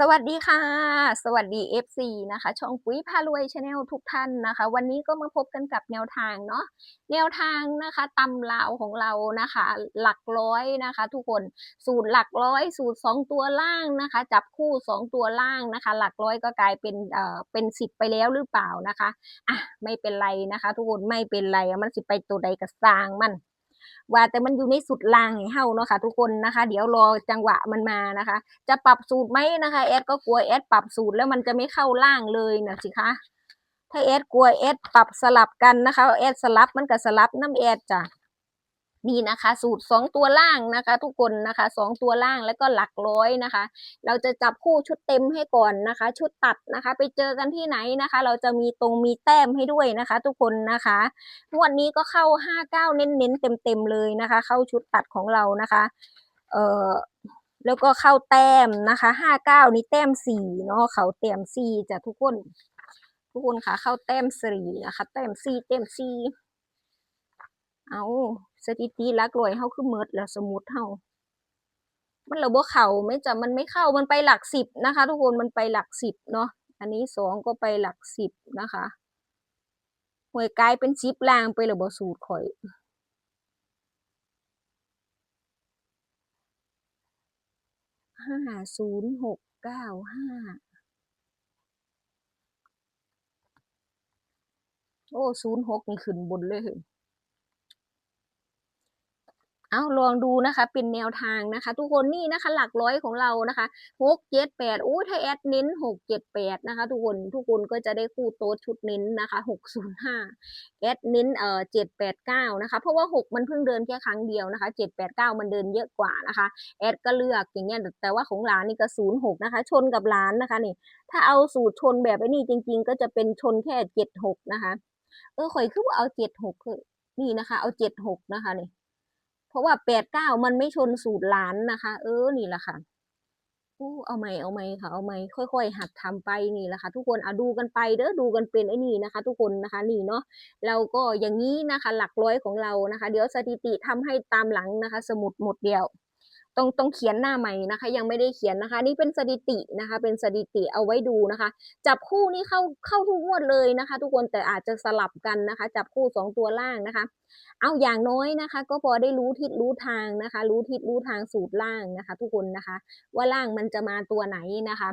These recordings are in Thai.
สวัสดีค่ะ สวัสดี FC นะคะ ช่องปุ๋ยพารวยชาแนลทุกท่านนะคะ วันนี้ก็มาพบกันกับแนวทางเนาะแนวทางนะคะตำลาวของเรานะคะ หลักร้อยนะคะ ทุกคนสูตรหลักร้อย สูตร 2 ตัวล่างนะคะ จับคู่ 2 ตัวล่างนะคะ หลักร้อยก็กลายเป็นเอ่อเป็นสิบไปแล้วหรือเปล่านะคะอะไม่เป็นไรนะคะ ทุกคนไม่เป็นไรมันสิไปตัวใดก็สร้างมัน ว่าแต่มันอยู่ในสุดล่างให้เฮาเนาะค่ะทุกคนนะคะ เดี๋ยวรอจังหวะมันมานะคะ จะปรับสูตรไหมนะคะแอดก็กลัวแอดปรับสูตรแล้วมันจะไม่เข้าล่างเลยนะสิคะถ้าแอดกลัวแอดปรับสลับกันนะคะแอดสลับมันก็สลับน้ำแอดจ้ะ นี่นะคะสูตรสองตัวล่างนะคะ ทุกคนนะคะสองตัวล่างแล้วก็หลักร้อยนะคะ เราจะจับคู่ชุดเต็มให้ก่อนนะคะ ชุดตัดนะคะ ไปเจอกันที่ไหนนะคะ เราจะมีตรงมีแต้มให้ด้วยนะคะ ทุกคนนะคะงวดนี้ก็เข้าห้าเก้าเน้นๆเต็มๆเลยนะคะ เข้าชุดตัดของเรานะคะเอ่อแล้วก็เข้าแต้มนะคะห้าเก้านี่แต้มสี่เนาะเขาแต้มสี่จ้ะทุกคน ทุกคนค่ะเข้าแต้มสี่นะคะ แต้มสี่แต้มสี่ เอาสถิติลักร้อยเฮาคือเมิดแล้วสมมุติเฮามันระบบเข่าไม่จะมันไม่เข้ามันไปหลักสิบนะคะ ทุกคนมันไปหลักสิบเนาะอันนี้สองก็ไปหลักสิบนะคะหวยกลายเป็นสิบล่างไประบบสูตรข่อยห้าศูนย์หกเก้าห้าโอ้ศูนย์หกนี่ขึ้นบนเลยเหรอ เอาลองดูนะคะ เป็นแนวทางนะคะ ทุกคนนี่นะคะ หลักร้อยของเรานะคะหกเจ็ดแปดอู้ถ้าแอดเน้นหกเจ็ดแปดนะคะ ทุกคนทุกคนก็จะได้คู่โต๊ดชุดเน้นนะคะหกศูนย์ห้าแอดเน้นเอ่อเจ็ดแปดเก้านะคะ เพราะว่าหกมันเพิ่งเดินแค่ครั้งเดียวนะคะเจ็ดแปดเก้ามันเดินเยอะกว่านะคะแอดก็เลือกอย่างเงี้ยแต่ว่าของหลานนี่ก็ศูนย์หกนะคะ ชนกับหลานนะคะนี่ ถ้าเอาสูตรชนแบบไอ้นี่จริง ๆ ก็จะเป็นชนแค่เจ็ดหกนะคะ เออข่อยคือว่าเอาเจ็ดหกคือนี่นะคะ เอาเจ็ดหกนะคะนี่ เพราะว่าแปดเก้ามันไม่ชนสูตรหลานนะคะ เออนี่แหละค่ะอู้เอาไหมเอาไหมค่ะ เอาไหมค่อย ๆ หัดทำไปนี่แหละค่ะ ทุกคนเอาดูกันไปเด้อดูกันเป็นไอ้นี่นะคะ ทุกคนนะคะนี่เนาะเราก็อย่างนี้นะคะ หลักร้อยของเรานะคะ เดี๋ยวสถิติทำให้ตามหลังนะคะ สมุดหมดเดียว ต้องต้องเขียนหน้าใหม่นะคะ ยังไม่ได้เขียนนะคะ นี่เป็นสถิตินะคะ เป็นสถิติเอาไว้ดูนะคะ จับคู่นี่เข้าเข้าทุกงวดเลยนะคะ ทุกคนแต่อาจจะสลับกันนะคะ จับคู่สองตัวล่างนะคะ เอาอย่างน้อยนะคะ ก็พอได้รู้ทิศรู้ทางนะคะ รู้ทิศรู้ทางสูตรล่างนะคะ ทุกคนนะคะ ว่าล่างมันจะมาตัวไหนนะคะ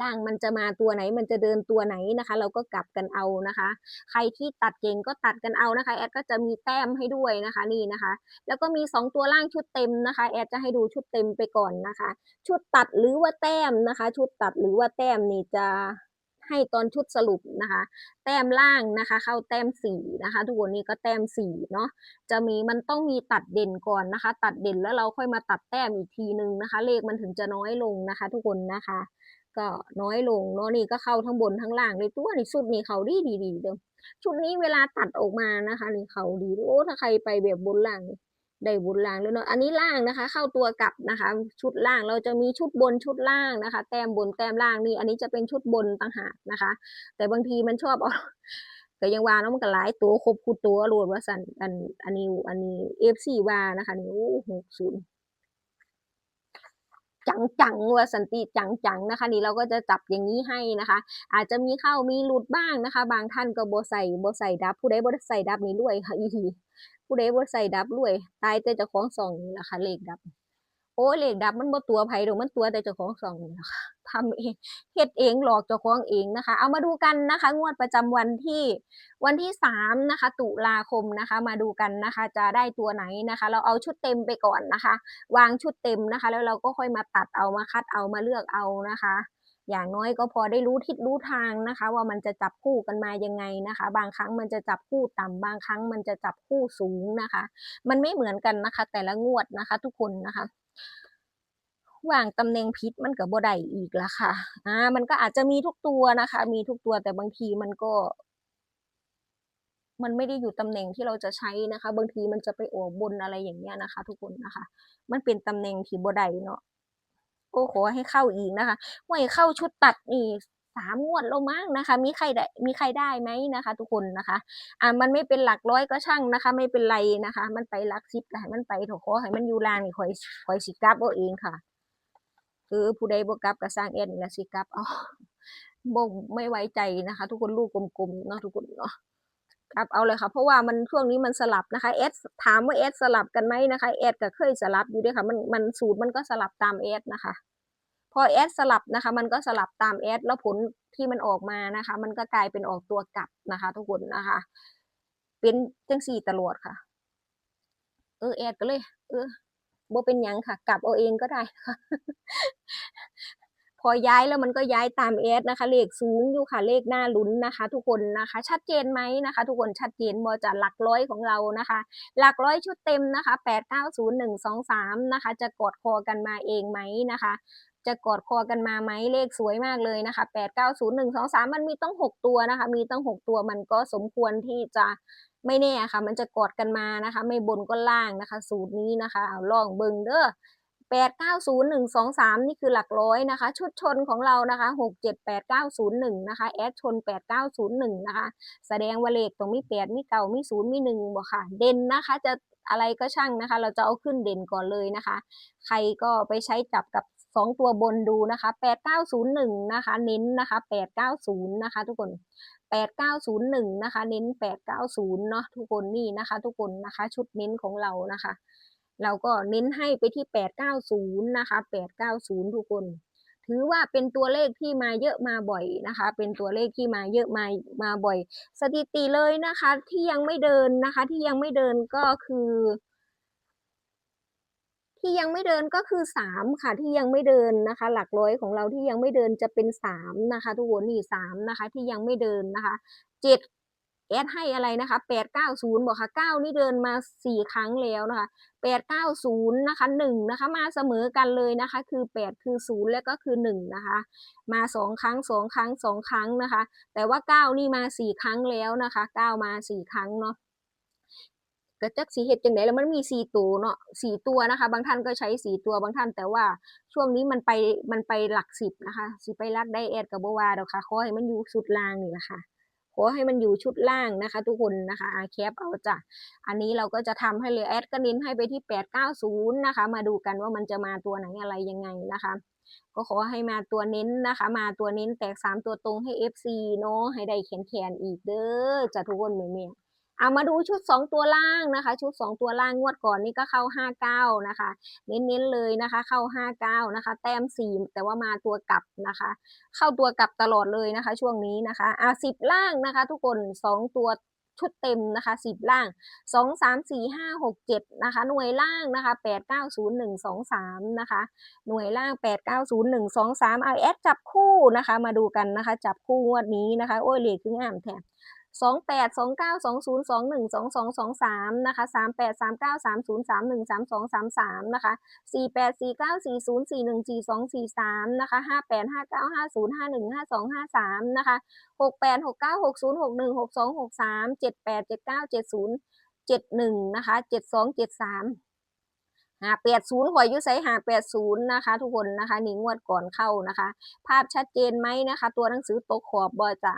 ล่างมันจะมาตัวไหนมันจะเดินตัวไหนนะคะ เราก็กลับกันเอานะคะ ใครที่ตัดเก่งก็ตัดกันเอานะคะแอดก็จะมีแต้มให้ด้วยนะคะนี่นะคะ แล้วก็มีสองตัวล่างชุดเต็มนะคะแอดจะให้ดูชุดเต็มไปก่อนนะคะ ชุดตัดหรือว่าแต้มนะคะ ชุดตัดหรือว่าแต้มนี่จะให้ตอนชุดสรุปนะคะ แต้มล่างนะคะ เข้าแต้มสี่นะคะทุกคนนี่ก็แต้มสี่เนาะจะมีมันต้องมีตัดเด่นก่อนนะคะ ตัดเด่นแล้วเราค่อยมาตัดแต้มอีกทีนึงนะคะ เลขมันถึงจะน้อยลงนะคะ ทุกคนนะคะ ก็น้อยลงเนาะนี่ก็เข้าทั้งบนทั้งล่างเลยตัวนี่ชุดนี้เขาดีดีดีเดิมชุดนี้เวลาตัดออกมานะคะ นี่เขาดีโอ้ถ้าใครไปแบบบนล่างได้บนล่างแล้วเนาะอันนี้ล่างนะคะ เข้าตัวกลับนะคะ ชุดล่างเราจะมีชุดบนชุดล่างนะคะ แต้มบนแต้มล่างนี่ อันนี้จะเป็นชุดบนต่างหากนะคะ แต่บางทีมันชอบเอาก็ยังว่าเนาะมันก็หลายตัวครบคูตัวรวดว่าสันอันอันนี้อันนี้เอฟซีวานะคะนี่โอ้หกศูนย์ จังจังๆว่าสันติจังจังๆนะคะ นี่เราก็จะจับอย่างนี้ให้นะคะ อาจจะมีเข้ามีหลุดบ้างนะคะ บางท่านก็บใส่บใส่ดับ ผู้ใดบใส่ดับนี่รวยค่ะอีทีผู้ใดบใส่ดับรวย ตายแต่เจ้าของสองนี่แหละค่ะเลขดับ โอ้ยเลขดับมันบ่ตัวไผดอกมันตัวแต่เจ้าของสองนี่แหละคะทำเองเฮ็ดเองหลอกเจ้าของเองนะคะ เอามาดูกันนะคะ งวดประจำวันที่วันที่สามนะคะ ตุลาคมนะคะ มาดูกันนะคะ จะได้ตัวไหนนะคะ เราเอาชุดเต็มไปก่อนนะคะ วางชุดเต็มนะคะ แล้วเราก็ค่อยมาตัดเอามาคัดเอามาเลือกเอานะคะ อย่างน้อยก็พอได้รู้ทิศรู้ทางนะคะ ว่ามันจะจับคู่กันมายังไงนะคะ บางครั้งมันจะจับคู่ต่ำบางครั้งมันจะจับคู่สูงนะคะ มันไม่เหมือนกันนะคะ แต่ละงวดนะคะ ทุกคนนะคะวางตำแหน่งผิดมันก็บ่ได้อีกละค่ะอ่ามันก็อาจจะมีทุกตัวนะคะ มีทุกตัวแต่บางทีมันก็มันไม่ได้อยู่ตำแหน่งที่เราจะใช้นะคะ บางทีมันจะไปออกบนอะไรอย่างเงี้ยนะคะ ทุกคนนะคะ มันเป็นตำแหน่งที่บ่ได้เนาะ โอ้ขอให้เข้าอีกนะคะว่าให้เข้าชุดตัดนี่สามงวดแล้วมั้งนะคะ มีใครได้มีใครได้ไหมนะคะ ทุกคนนะคะ อ่ามันไม่เป็นหลักร้อยก็ช่างนะคะ ไม่เป็นไรนะคะ มันไปหลักสิบก็ให้มันไปถอะขอให้มันอยู่ล่างนี่คอยคอยสิกลับเอาเองค่ะเออผู้ใดบ่กลับก็สร้างแอดนี่ละสิกลับเอาบ่ไม่ไว้ใจนะคะ ทุกคนลูกกลมๆเนาะทุกคนเนาะ กลับเอาเลยค่ะ เพราะว่ามันช่วงนี้มันสลับนะคะแอดถามว่าแอดสลับกันไหมนะคะแอดก็เคยสลับอยู่ด้วยค่ะมันมันสูตรมันก็สลับตามแอดนะคะ พอแอดสลับนะคะ มันก็สลับตามแอดแล้วผลที่มันออกมานะคะ มันก็กลายเป็นออกตัวกลับนะคะ ทุกคนนะคะ เป็นจังสี่ตลอดค่ะ เออแอดก็เลย เออโบเป็นยังค่ะ กลับเอาเองก็ได้ค่ะ พอย้ายแล้วมันก็ย้ายตามแอดนะคะ เลขสูงอยู่ค่ะเลขหน้าลุ้นนะคะ ทุกคนนะคะ ชัดเจนไหมนะคะ ทุกคนชัดเจนบอจะหลักร้อยของเรานะคะ หลักร้อยชุดเต็มนะคะแปดเก้าศูนย์หนึ่งสองสามนะคะ จะกอดคอกันมาเองไหมนะคะจะกอดคอกันมาไหมเลขสวยมากเลยนะคะแปดเก้าศูนย์หนึ่งสองสามมันมีต้องหกตัวนะคะ มีต้องหกตัวมันก็สมควรที่จะไม่แน่ค่ะ มันจะกอดกันมานะคะ ไม่บนก็ล่างนะคะ สูตรนี้นะคะเอาลองเบิงเด้อ แปดเก้าศูนย์หนึ่งสองสามนี่คือหลักร้อยนะคะ ชุดชนของเรานะคะหกเจ็ดแปดเก้าศูนย์หนึ่งนะคะ แอดชนแปดเก้าศูนย์หนึ่งนะคะ แสดงว่าเลขตรงมีแปดมีเก่ามีศูนย์มีหนึ่งบ่ค่ะ เด่นนะคะจะอะไรก็ช่างนะคะ เราจะเอาขึ้นเด่นก่อนเลยนะคะ ใครก็ไปใช้จับกับสองตัวบนดูนะคะแปดเก้าศูนย์หนึ่งนะคะ เน้นนะคะแปดเก้าศูนย์นะคะ ทุกคนแปดเก้าศูนย์หนึ่งนะคะ เน้นแปดเก้าศูนย์เนาะทุกคนนี่นะคะ ทุกคนนะคะ ชุดเน้นของเรานะคะ เราก็เน้นให้ไปที่ 890 นะคะ 890 ทุกคน ถือว่าเป็นตัวเลขที่มาเยอะมาบ่อยนะคะ เป็นตัวเลขที่มาเยอะมามาบ่อย สถิติเลยนะคะที่ยังไม่เดินนะคะ ที่ยังไม่เดินก็คือ ที่ยังไม่เดินก็คือสามค่ะ ที่ยังไม่เดินนะคะ หลักร้อยของเราที่ยังไม่เดินจะเป็นสามนะคะ ทุกคนนี่สามนะคะ ที่ยังไม่เดินนะคะเจ็ด แอดให้อะไรนะคะแปดเก้าศูนย์บอกค่ะเก้านี่เดินมาสี่ครั้งแล้วนะคะแปดเก้าศูนย์นะคะหนึ่งนะคะมาเสมอกันเลยนะคะ คือแปดคือศูนย์แล้วก็คือหนึ่งนะคะ มาสองครั้งสองครั้งสองครั้งนะคะ แต่ว่าเก้านี่มาสี่ครั้งแล้วนะคะเก้ามาสี่ครั้งเนาะก็จักสีเห็ดจังไดแล้วมันมีสี่ตัวเนาะสี่ตัวนะคะ บางท่านก็ใช้สี่ตัวบางท่าน แต่ว่าช่วงนี้มันไปมันไปหลักสิบนะคะ สิไปรักได้แอดกับบวาดอกค่ะขอให้มันอยู่ชุดล่างนี่แหละค่ะ ให้มันอยู่ชุดล่างนะคะ ทุกคนนะคะอาแคปเอาจ้ะอันนี้เราก็จะทำให้เลยแอดก็เน้นให้ไปที่แปดเก้าศูนย์นะคะ มาดูกันว่ามันจะมาตัวไหนอะไรยังไงนะคะก็ขอให้มาตัวเน้นนะคะ มาตัวเน้นแตกสามตัวตรงให้ FC เนาะให้ได้แขนแขนอีกเด้อจ้ะทุกคนเมียๆ เอามาดูชุด 2 ตัวล่างนะคะ ชุด 2 ตัวล่างงวดก่อนนี่ก็เข้า 59 นะคะ เน้นๆเลยนะคะ เข้า 59 นะคะ แต้ม 4 แต่ว่ามาตัวกลับนะคะ เข้าตัวกลับตลอดเลยนะคะ ช่วงนี้นะคะอะสิบล่างนะคะ ทุกคน 2 ตัวชุดเต็มนะคะสิบล่างสองสามสี่ห้าหกเจ็ดนะคะหน่วยล่างนะคะแปดเก้าศูนย์หนึ่งสองสามนะคะหน่วยล่างแปดเก้าศูนย์หนึ่งสองสามเอาแอดจับคู่นะคะมาดูกันนะคะจับคู่งวดนี้นะคะโอ้ยเหลือครึ่งอ่ามแถบ 28 29 20 21 22 23นะคะ38 39 30 31 32 33นะคะ48 49 40 41 42 43นะคะ58 59 50 51 52 53นะคะ68 69 60 61 62 63 78 79 70 71นะคะ72 73หาแปดศูนย์หวยยุไซหาแปดศูนย์นะคะ ทุกคนนะคะนี่งวดก่อนเข้านะคะ ภาพชัดเจนไหมนะคะ ตัวหนังสือตกขอบบ่จ้ะ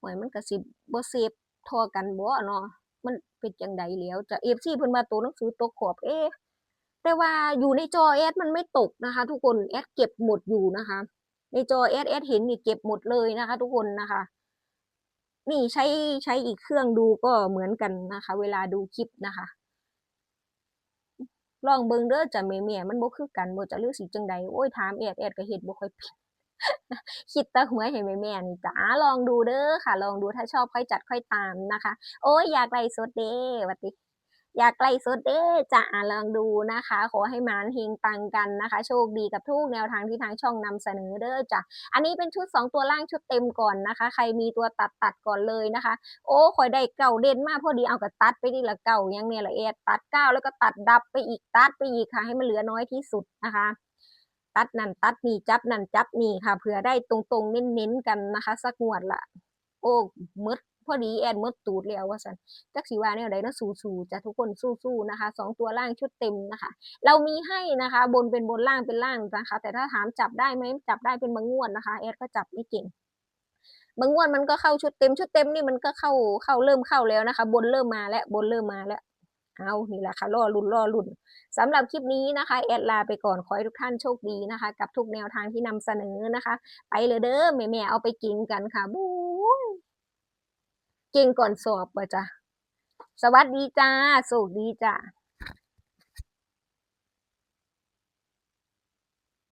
หวยมันก็สิบ่เซฟเทอกันบ่เนาะมันเป็นจังใดแล้วจะ FC เพิ่นมาตัวหนังสือตกขอบเอ๊ะแต่ว่าอยู่ในจอแอดมันไม่ตกนะคะ ทุกคนแอดเก็บหมดอยู่นะคะ ในจอแอดแอดเห็นนี่เก็บหมดเลยนะคะ ทุกคนนะคะ นี่ใช้ใช้อีกเครื่องดูก็เหมือนกันนะคะ เวลาดูคลิปนะคะลองเบิ่งเด้อจ้ะแม่ๆมันบ่คือกันบ่จะเลือกสิจังใดโอ้ยถามแอดแอดก็เฮ็ดบ่ค่อยเป็น คิดแตะหัวยให้แม่ๆนี่จ้าลองดูเด้อค่ะ ลองดูถ้าชอบค่อยจัดค่อยตามนะคะ โอ้ยอยากไล่สดเด้หวัดดีอยากไล่สดเด้จ้าลองดูนะคะ ขอให้มานเฮงปังกันนะคะ โชคดีกับทุกแนวทางที่ทางช่องนำเสนอเด้อจ้ะอันนี้เป็นชุด 2 ตัวล่างชุดเต็มก่อนนะคะ ใครมีตัวตัดตัดก่อนเลยนะคะ โอ้ข่อยได้เก่าเด่นมากพอดีเอากับตัดไปดีละเก่ายังเนี่ยละเอ็ดตัดเก้าแล้วก็ตัดดับไปอีกตัดไปอีกค่ะ ให้มันเหลือน้อยที่สุดนะคะ ตัดนั่นตัดนี่จับนั่นจับนี่ค่ะเผื่อได้ตรงๆเน้นๆกันนะคะ สักงวดละโอ้มืดพอดีแอนมืดตูดแล้วว่าสันจักสีวาแนวใดนะสู้ๆจะทุกคนสู้ๆนะคะสองตัวล่างชุดเต็มนะคะ เรามีให้นะคะ บนเป็นบนล่างเป็นล่างนะคะ แต่ถ้าถามจับได้ไหมจับได้เป็นบางงวดนะคะแอดก็จับไม่เก่งบางงวดมันก็เข้าชุดเต็มชุดเต็มนี่มันก็เข้าเข้าเริ่มเข้าแล้วนะคะ บนเริ่มมาแล้วบนเริ่มมาแล้ว เอานี่แหละค่ะล่อรุ่นรอรุ่นสำหรับคลิปนี้นะคะแอดลาไปก่อนขอให้ทุกท่านโชคดีนะคะ กับทุกแนวทางที่นำเสนอนะคะ ไปเลยเด้อแม่แม่เอาไปกินกันค่ะบู๊เก่งก่อนสอบป่ะจ้ะสวัสดีจ้าสุขดีจ้า